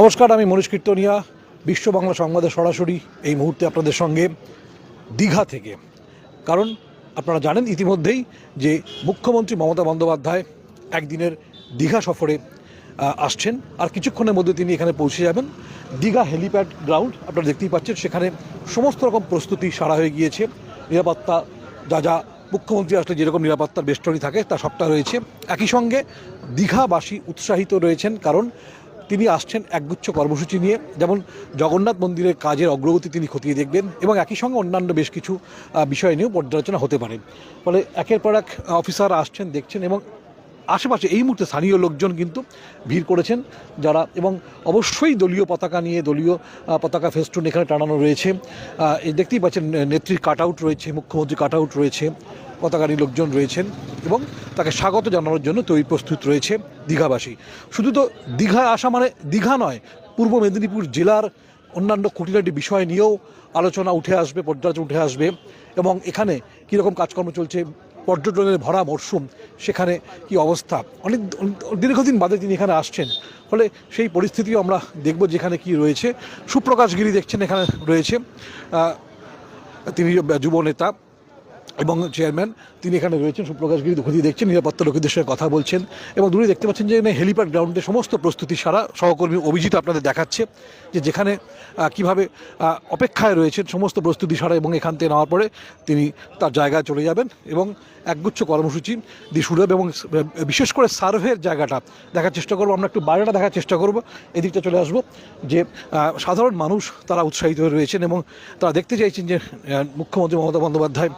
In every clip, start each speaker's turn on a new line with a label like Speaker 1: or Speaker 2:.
Speaker 1: নমস্কার, আমি মনীষ কীর্তনিয়া, বিশ্ব বাংলা সংবাদে সরাসরি এই মুহূর্তে আপনাদের সঙ্গে দীঘা থেকে। কারণ আপনারা জানেন ইতিমধ্যেই যে মুখ্যমন্ত্রী মমতা বন্দ্যোপাধ্যায় একদিনের দীঘা সফরে আসছেন। আর কিছুক্ষণের মধ্যে তিনি এখানে পৌঁছে যাবেন। দীঘা হেলিপ্যাড গ্রাউন্ড আপনারা দেখতেই পাচ্ছেন, সেখানে সমস্ত রকম প্রস্তুতি সারা হয়ে গিয়েছে। নিরাপত্তা, যা যা মুখ্যমন্ত্রী আসলে যেরকম নিরাপত্তার বেষ্টনী থাকে, তা সবটা রয়েছে। একই সঙ্গে দীঘাবাসী উৎসাহিত রয়েছেন, কারণ তিনি আসছেন একগুচ্ছ কর্মসূচি নিয়ে, যেমন জগন্নাথ মন্দিরের কাজের অগ্রগতি তিনি খতিয়ে দেখবেন এবং একই সঙ্গে অন্যান্য বেশ কিছু বিষয় নিয়েও পর্যালোচনা হতে পারে। ফলে একের পর এক অফিসার আসছেন, দেখছেন এবং আশেপাশে এই মুহূর্তে স্থানীয় লোকজন কিন্তু ভিড় করেছেন যারা, এবং অবশ্যই দলীয় পতাকা নিয়ে দলীয় পতাকা ফেস্টুন এখানে টানানো রয়েছে। দেখতেই পাচ্ছেন নেত্রীর কাট আউট রয়েছে মুখ্যমন্ত্রী কাট আউট রয়েছে। পতাকারী লোকজন রয়েছেন এবং তাকে স্বাগত জানানোর জন্য তৈরি প্রস্তুত রয়েছে দীঘাবাসী। শুধু তো দীঘায় আসা মানে দীঘা নয়, পূর্ব মেদিনীপুর জেলার অন্যান্য খুঁটিনাটি বিষয় নিয়েও আলোচনা উঠে আসবে, পর্যালোচনা উঠে আসবে এবং এখানে কীরকম কাজকর্ম চলছে, পর্যটনের ভরা মরশুম, সেখানে কি অবস্থা? অনেক দীর্ঘদিন বাদে তিনি এখানে আসছেন, ফলে সেই পরিস্থিতিও আমরা দেখব যেখানে কি রয়েছে। সুপ্রকাশ গিরি দেখছেন এখানে রয়েছে। তিনি যুব নেতা। এবং চেয়ারম্যান তিনি এখানে রয়েছেন, সুপ্রকাশ গিরি দুঃখী দেখছেন, নিরাপত্তা লোকেদের সঙ্গে কথা বলছেন এবং দূরে দেখতে পাচ্ছেন যে এখানে হেলিপ্যাড গ্রাউন্ডে সমস্ত প্রস্তুতি সারা সহকর্মী অভিজিৎ আপনাদের দেখাচ্ছে যে যেখানে কীভাবে অপেক্ষায় রয়েছেন সমস্ত প্রস্তুতি সারা এবং এখান থেকে নেওয়ার পরে তিনি তার জায়গায় চলে যাবেন এবং একগুচ্ছ কর্মসূচি দিয়ে শুরু হবে এবং বিশেষ করে সার্ভের জায়গাটা দেখার চেষ্টা করব, আমরা একটু বাইরেটা দেখার চেষ্টা করব, এদিকটা চলে আসব যে সাধারণ মানুষ তারা উৎসাহিত হয়ে রয়েছেন এবং তারা দেখতে চাইছেন যে মুখ্যমন্ত্রী মমতা বন্দ্যোপাধ্যায়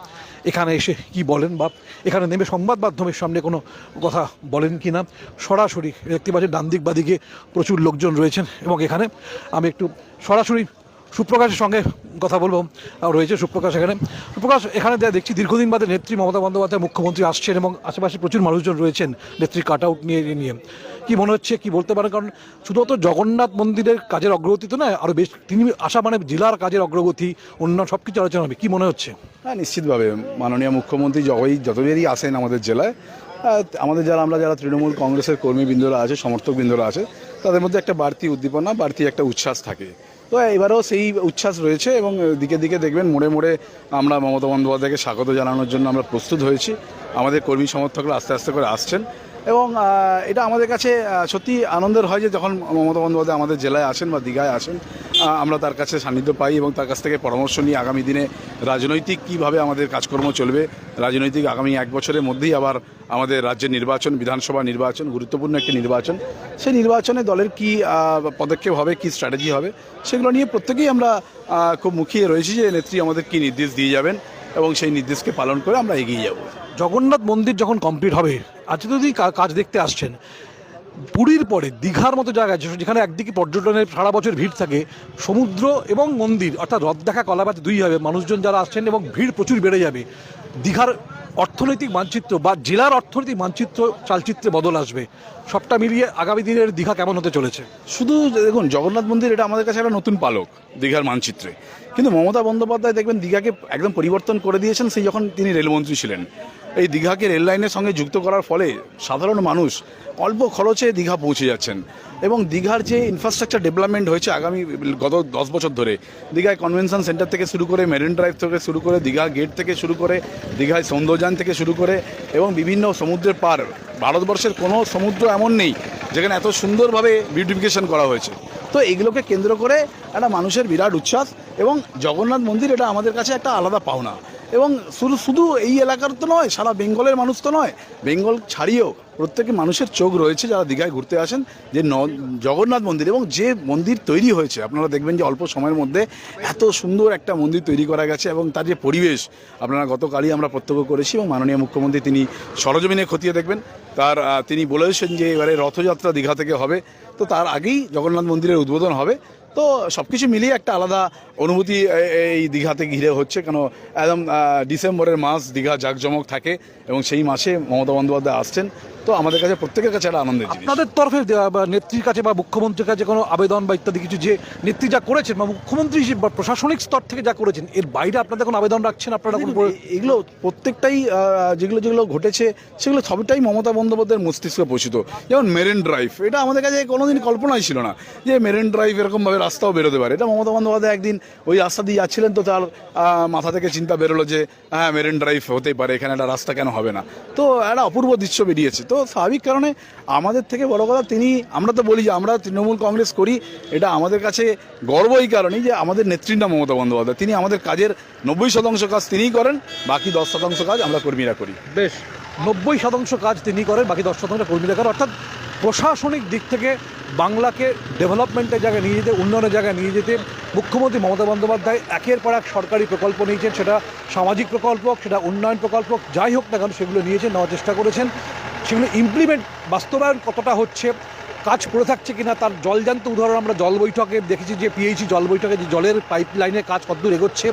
Speaker 1: এখানে এসে কি বলেন বা এখানে নেমে সংবাদ মাধ্যমের সামনে কোনো কথা বলেন কি না? সরাসরি দেখতে পাচ্ছেন ডান দিক বাদিকে প্রচুর লোকজন রয়েছেন এবং এখানে আমি একটু সরাসরি সুপ্রকাশের সঙ্গে কথা বলব রয়েছে সুপ্রকাশ এখানে। সুপ্রকাশ, এখানে দেখছি দীর্ঘদিন বাদে নেত্রী মমতা বন্দ্যোপাধ্যায় মুখ্যমন্ত্রী আসছেন এবং আশেপাশে প্রচুর মানুষজন রয়েছেন নেত্রী কাট আউট নিয়ে নিয়ে। কি মনে হচ্ছে, কি বলতে পারেন? কারণ শুধুমাত্র জগন্নাথ মন্দিরের কাজের অগ্রগতি তো নয় আরও বেশ, তিনি আসা মানে জেলার কাজের অগ্রগতি, অন্য সব কিছু আলোচনা হবে, কি মনে হচ্ছে?
Speaker 2: হ্যাঁ নিশ্চিতভাবে মাননীয় মুখ্যমন্ত্রী যতই যতবারই আসেন আমাদের জেলায় আমাদের যারা, আমরা যারা তৃণমূল কংগ্রেসের কর্মীবৃন্দরা আছে, সমর্থকবৃন্দরা আছে, তাদের মধ্যে একটা বাড়তি উদ্দীপনা, বাড়তি একটা উচ্ছ্বাস থাকে। তো এবারেও সেই উচ্ছ্বাস রয়েছে এবং দিকে দিকে দেখবেন মোড়ে মোড়ে আমরা মমতা বন্দ্যোপাধ্যায়কে স্বাগত জানানোর জন্য আমরা প্রস্তুত হয়েছি। আমাদের কর্মী সমর্থকরা আস্তে আস্তে করে আসছেন। এবং এটা আমাদের কাছে সত্যি আনন্দের হয় যে যখন মমতা বন্দ্যোপাধ্যায় আমাদের জেলায় আসেন বা দীঘায় আসেন আমরা তার কাছে সান্নিধ্য পাই এবং তার কাছ থেকে পরামর্শ নিয়ে আগামী দিনে রাজনৈতিক কীভাবে আমাদের কাজকর্ম চলবে, রাজনৈতিক আগামী এক বছরের মধ্যেই আবার আমাদের রাজ্যের নির্বাচন, বিধানসভা নির্বাচন, গুরুত্বপূর্ণ একটি নির্বাচন, সেই নির্বাচনে দলের কী পদক্ষেপ হবে, কী স্ট্র্যাটেজি হবে, সেগুলো নিয়ে প্রত্যেকেই আমরা খুব মুখিয়ে রয়েছি যে নেত্রী আমাদের কী নির্দেশ দিয়ে যাবেন। এবং সেই নির্দেশকে পালন করে আমরা এগিয়ে যাব।
Speaker 1: জগন্নাথ মন্দির যখন কমপ্লিট হবে আজকে যদি কাজ দেখতে আসছেন, পুরীর পরে দীঘার মতো জায়গায়, যে- যেখানে একদিকে পর্যটনের সারা বছর ভিড় থাকে, সমুদ্র এবং মন্দির, অর্থাৎ রথ দেখা কলাবাজ দুই হবে, মানুষজন যারা আসছেন এবং ভিড় প্রচুর বেড়ে যাবে, দীঘার অর্থনৈতিক মানচিত্র বা জেলার অর্থনৈতিক মানচিত্র, চালচিত্রে বদল আসবে। সবটা মিলিয়ে আগামী দিনের দীঘা কেমন হতে চলেছে?
Speaker 2: শুধু দেখুন, জগন্নাথ মন্দির এটা আমাদের কাছে একটা নতুন পালক, দীঘার মানচিত্রে। কিন্তু মমতা বন্দ্যোপাধ্যায় দেখবেন দীঘাকে একদম পরিবর্তন করে দিয়েছেন সেই যখন তিনি রেলমন্ত্রী ছিলেন। এই দীঘাকে রেল লাইনের সঙ্গে যুক্ত করার ফলে সাধারণ মানুষ অল্প খরচে দীঘা পৌঁছে যাচ্ছেন। এবং দীঘার যে ইনফ্রাস্ট্রাকচার ডেভেলপমেন্ট হয়েছে আগামী গত দশ বছর ধরে, দীঘায় কনভেনশন সেন্টার থেকে শুরু করে মেরিন ড্রাইভ থেকে শুরু করে, দীঘা গেট থেকে শুরু করে, দীঘায় সৌন্দর্যান থেকে শুরু করে, এবং বিভিন্ন সমুদ্রের পার ভারতবর্ষের কোনো সমুদ্র এমন নেই যেখানে এত সুন্দরভাবে বিউটিফিকেশন করা হয়েছে। তো এগুলোকে কেন্দ্র করে একটা মানুষের বিরাট উচ্ছ্বাস এবং জগন্নাথ মন্দির এটা আমাদের কাছে একটা আলাদা পাওনা। এবং শুধু শুধু এই এলাকার তো নয়, সারা বেঙ্গলের মানুষ তো নয়। বেঙ্গল ছাড়িয়েও প্রত্যেকে মানুষের চোখ রয়েছে যারা দীঘায় ঘুরতে আসেন, যে জগন্নাথ মন্দির এবং যে মন্দির তৈরি হয়েছে। আপনারা দেখবেন যে অল্প সময়ের মধ্যে এত সুন্দর একটা মন্দির তৈরি করা গেছে এবং তার যে পরিবেশ, আপনারা গতকালই আমরা প্রত্যক্ষ করেছি এবং মাননীয় মুখ্যমন্ত্রী তিনি সরজমিনে খতিয়ে দেখবেন। তার তিনি বলেছেন যে এবারে রথযাত্রা দীঘা থেকে হবে। তো তার আগেই জগন্নাথ মন্দিরের উদ্বোধন হবে। তো সব কিছু মিলিয়ে একটা আলাদা অনুভূতি এই দীঘাতে ঘিরে হচ্ছে। কেন একদম ডিসেম্বরের মাস দীঘা জাঁকজমক থাকে এবং সেই মাসে মমতা বন্দ্যোপাধ্যায় আসছেন। তো আমাদের কাছে প্রত্যেকের কাছে একটা আনন্দের
Speaker 1: আপনাদের তরফে বা নেত্রীর কাছে বা মুখ্যমন্ত্রীর কাছে কোনো আবেদন বা ইত্যাদি কিছু যে নেত্রী যা করেছেন বা মুখ্যমন্ত্রী হিসেবে বা প্রশাসনিক স্তর থেকে যা করেছেন এর বাইরে আপনাদের কোনো আবেদন রাখছেন আপনারা কোনো
Speaker 2: এগুলো প্রত্যেকটাই যেগুলো যেগুলো ঘটেছে সেগুলো সবটাই মমতা বন্দ্যোপাধ্যায়ের মস্তিষ্কে পোষিত যেমন মেরেন ড্রাইভ এটা আমাদের কাছে কোনোদিন কল্পনাই ছিল না যে মেরেন ড্রাইভ এরকমভাবে রাস্তাও বেরোতে পারে। এটা মমতা বন্দ্যোপাধ্যায় একদিন ওই রাস্তা দিয়ে যাচ্ছিলেন তো তার মাথা থেকে চিন্তা বেরোলো যে হ্যাঁ মেরিন ড্রাইভ হতেই পারে, এখানে একটা রাস্তা কেন হবে না? তো একটা অপূর্ব দৃশ্য বেরিয়েছে। তো স্বাভাবিক কারণে আমাদের থেকে বড় কথা তিনি, আমরা তো বলি যে আমরা তৃণমূল কংগ্রেস করি, এটা আমাদের কাছে গর্ব এই কারণেই যে আমাদের নেত্রীর মমতা বন্দ্যোপাধ্যায়। তিনি আমাদের কাজের নব্বই শতাংশ কাজ তিনিই করেন, বাকি দশ শতাংশ কাজ আমরা কর্মীরা করি।
Speaker 1: বেশ, নব্বই শতাংশ কাজ তিনি করেন, বাকি দশ শতাংশ কর্মীরা করেন। অর্থাৎ প্রশাসনিক দিক থেকে বাংলাকে ডেভেলপমেন্টের জায়গায় নিয়ে যেতে, উন্নয়নের জায়গায় নিয়ে যেতে মুখ্যমন্ত্রী মমতা বন্দ্যোপাধ্যায় একের পর এক সরকারি প্রকল্প নিয়েছেন। সেটা সামাজিক প্রকল্প সেটা উন্নয়ন প্রকল্প যাই হোক না কেন সেগুলো নিয়েছেন, নেওয়ার চেষ্টা করেছেন। সেগুলো ইমপ্লিমেন্ট বাস্তবায়ন কতটা হচ্ছে, কাজ করে থাকছে কিনা, তার জলজান্ত উদাহরণ আমরা জল বৈঠকে দেখেছি যে পিএইচি জল বৈঠকে যে জলের পাইপ লাইনের কাজ কতদূর এগোচ্ছে,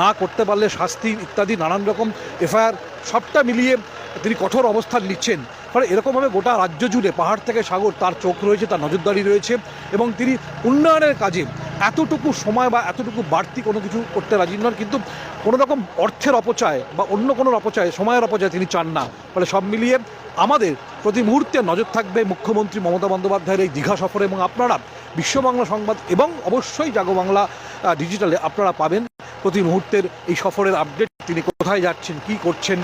Speaker 1: না করতে পারলে শাস্তি ইত্যাদি নানান রকম এফআইআর সবটা মিলিয়ে তিনি কঠোর অবস্থান নিচ্ছেন। ফলে এরকমভাবে গোটা রাজ্য জুড়ে পাহাড় থেকে সাগর, তার চোখ রয়েছে, তার নজরদারি রয়েছে এবং তিনি উন্নয়নের কাজে এতটুকু সময় বা এতটুকু বাড়তি কোনো কিছু করতে রাজি নন। কিন্তু কোনো রকম অর্থের অপচয় বা অন্য কোনো অপচয়, সময়ের অপচয় তিনি চান না। ফলে সব মিলিয়ে আমাদের প্রতি মুহূর্তে নজর থাকবে মুখ্যমন্ত্রী মমতা বন্দ্যোপাধ্যায়ের এই দীঘা সফরে এবং আপনারা বিশ্ববাংলা সংবাদ এবং অবশ্যই জাগো বাংলা ডিজিটালে আপনারা পাবেন প্রতি মুহূর্তের এই সফরের আপডেট। তিনি কোথায় যাচ্ছেন, কি করছেন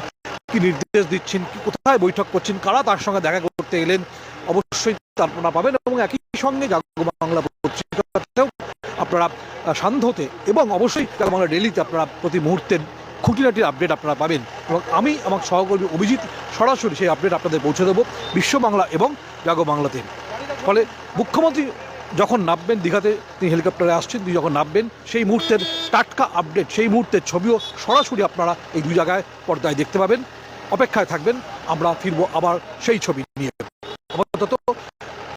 Speaker 1: কি নির্দেশ দিচ্ছেন? কি কোথায় বৈঠক করছেন? কারা তার সঙ্গে দেখা করতে এলেন? অবশ্যই তা আপনারা পাবেন এবং একই সঙ্গে জাগো বাংলা পত্রিকাতেও আপনারা সান্ধ্যতে এবং অবশ্যই জাগো বাংলা ডেলিতে আপনারা প্রতি মুহূর্তের খুঁটিনাটির আপডেট আপনারা পাবেন। এবং আমি, আমার সহকর্মী অভিজিৎ, সরাসরি সেই আপডেট আপনাদের পৌঁছে দেবো বিশ্ব বাংলা এবং জাগো বাংলাতে। ফলে মুখ্যমন্ত্রী যখন নামবেন দীঘাতে, তিনি হেলিকপ্টারে আসছেন, তিনি যখন নামবেন, সেই মুহূর্তের টাটকা আপডেট, সেই মুহূর্তের ছবিও সরাসরি আপনারা এই দুই জায়গায় পর্দায় দেখতে পাবেন। অপেক্ষায় থাকবেন আমরা ফিরবো আবার সেই ছবি নিয়ে। আপাতত